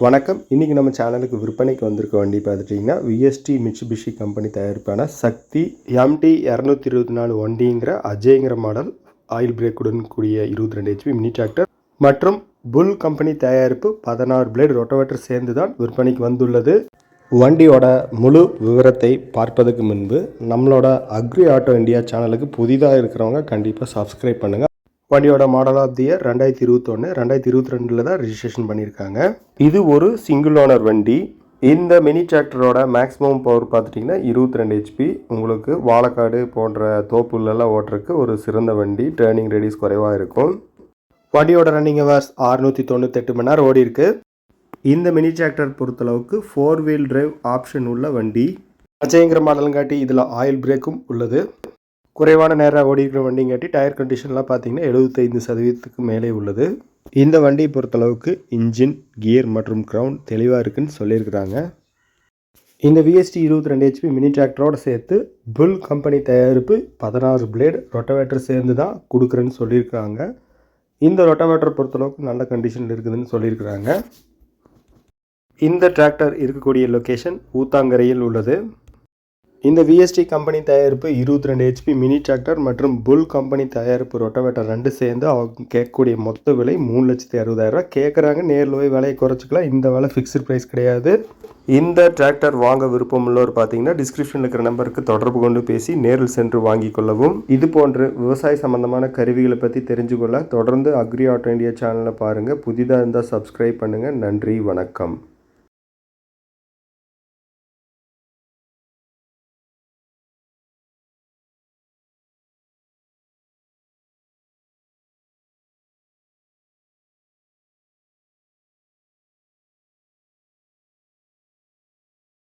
வணக்கம். இன்றைக்கி நம்ம சேனலுக்கு விற்பனைக்கு வந்திருக்க வண்டி பார்த்துட்டிங்கன்னா விஎஸ்டி மிட்சுபிஷி கம்பெனி தயாரிப்பான சக்தி எம்டி இரநூத்தி இருபத்தி நாலு வண்டிங்கிற அஜய்ங்கிற மாடல் ஆயில் பிரேக்குடன் கூடிய இருபத்தி ரெண்டு ஹெச்பி மினி டிராக்டர் மற்றும் புல் கம்பெனி தயாரிப்பு பதினாறு பிளேடு ரொட்டோவேட்டர் சேர்ந்து தான் விற்பனைக்கு வந்துள்ளது. வண்டியோட முழு விவரத்தை பார்ப்பதற்கு முன்பு நம்மளோட அக்ரி ஆட்டோ இந்தியா சேனலுக்கு புதிதாக இருக்கிறவங்க கண்டிப்பாக சப்ஸ்கிரைப் பண்ணுங்கள் வண்டியோட மாடல் ஆஃப் தி இயர் ரெண்டாயிரத்தி இருபத்தொன்று ரெண்டாயிரத்தி இருபத்தி ரெண்டில் தான் ரிஜிஸ்ட்ரேஷன் பண்ணியிருக்காங்க. இது ஒரு சிங்கிள் ஓனர் வண்டி. இந்த மினி டிராக்டரோட மேக்ஸிமம் பவர் பார்த்துட்டிங்கன்னா இருபத்தி ரெண்டு ஹெச்பி உங்களுக்கு வாழக்காடு போன்ற தோப்புலெல்லாம் ஓட்டுறதுக்கு ஒரு சிறந்த வண்டி. டேர்னிங் ரேடியஸ் குறைவாக இருக்கும். வண்டியோட ரன்னிங் ஹவர்ஸ் அறுநூற்றி தொண்ணூத்தெட்டு மணி நேரம் ஓடி இருக்கு. இந்த மினி டிராக்டர் பொறுத்தளவுக்கு ஃபோர் வீல் டிரைவ் ஆப்ஷன் உள்ள வண்டி. அஜயங்கிற மாடலுங்காட்டி இதில் ஆயில் பிரேக்கும் உள்ளது. குறைவான நேரம் ஓடி இருக்கிற வண்டிங்காட்டி டயர் கண்டிஷன்லாம் பார்த்தீங்கன்னா எழுபத்தைந்து சதவீதத்துக்கு மேலே உள்ளது. இந்த வண்டியை பொறுத்தளவுக்கு இன்ஜின் கியர் மற்றும் கிரவுண்ட் தெளிவாக இருக்குன்னு சொல்லியிருக்கிறாங்க. இந்த விஎஸ்டி இருபத்தி ரெண்டு ஹெச்பி மினி டிராக்டரோடு சேர்த்து புல் கம்பெனி தயாரிப்பு பதினாறு பிளேடு ரொட்டவேட்டர் சேர்ந்து தான் கொடுக்குறேன்னு சொல்லியிருக்காங்க. இந்த ரொட்டவேட்டர் பொறுத்தளவுக்கு நல்ல கண்டிஷனில் இருக்குதுன்னு சொல்லியிருக்கிறாங்க. இந்த டிராக்டர் இருக்கக்கூடிய லொக்கேஷன் ஊத்தாங்கரையில் உள்ளது. இந்த விஎஸ்டி கம்பெனி தயாரிப்பு இருபத்தி ரெண்டு ஹெச்பி மினி டிராக்டர் மற்றும் புல் கம்பெனி தயாரிப்பு ரொட்டவேட்டர் ரெண்டு சேர்ந்து அவங்க கேட்கக்கூடிய மொத்த விலை மூணு லட்சத்தி அறுபதாயிரரூவா கேட்குறாங்க நேரில் போய் விலையை குறைச்சிக்கலாம். இந்த விலை ஃபிக்ஸ்டு ப்ரைஸ் கிடையாது. இந்த டிராக்டர் வாங்க விருப்பம் உள்ளவர் பார்த்தீங்கன்னா டிஸ்கிரிப்ஷனில் இருக்கிற நம்பருக்கு தொடர்பு கொண்டு பேசி நேரில் சென்று வாங்கிக் கொள்ளவும். இது போன்று விவசாய சம்பந்தமான கருவிகளை பற்றி தெரிஞ்சு கொள்ள தொடர்ந்து அக்ரி ஆட்டோ இந்தியா சேனலை பாருங்கள் புதிதாக இருந்தால் சப்ஸ்கிரைப் பண்ணுங்கள் நன்றி வணக்கம்.